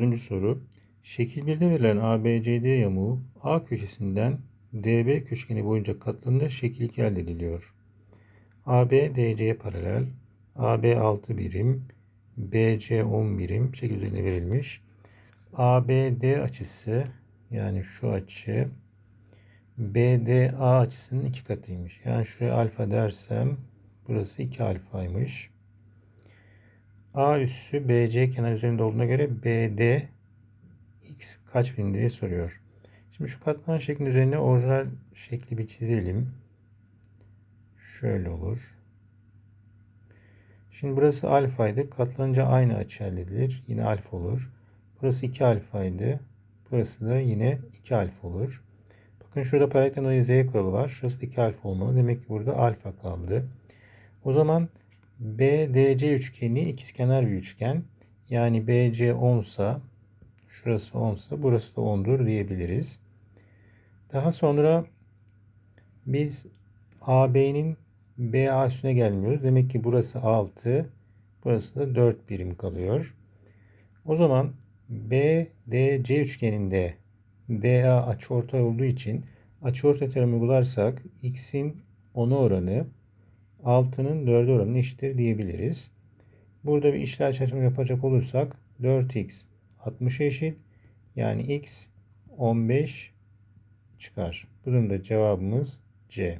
Dördüncü soru. Şekil 1'de verilen ABCD yamuğu A köşesinden DB köşegeni boyunca katlanınca şekil 2 elde ediliyor. AB DC'ye paralel. AB 6 birim. BC 10 birim. Şekil üzerinde verilmiş. ABD açısı yani şu açı BDA açısının iki katıymış. Yani şuraya alfa dersem burası 2 alfaymış. A üssü BC kenar üzerinde olduğuna göre BD x kaç birim diye soruyor. Şimdi şu katman şeklinin üzerine orijinal şekli bir çizelim. Şöyle olur. Şimdi burası alfaydı. Katlanınca aynı açı elde edilir. Yine alfa olur. Burası 2 alfaydı. Burası da yine 2 alfa olur. Bakın şurada paralelden dolayı z kuralı var. Şurası da 2 alfa olmalı. Demek ki burada alfa kaldı. O zaman BDC üçgeni ikizkenar bir üçgen. Yani BC 10 sa şurası 10 sa burası da 10'dur diyebiliriz. Daha sonra biz AB'nin BA üstüne gelmiyoruz. Demek ki burası 6, burası da 4 birim kalıyor. O zaman BDC üçgeninde DA açıortay olduğu için açıortay teoremi uygularsak x'in 10'a oranı 6'nın 4'e oranı eşittir diyebiliriz. Burada bir işler çarpımı yapacak olursak 4x 60 eşit yani x 15 çıkar. Bunun da cevabımız C.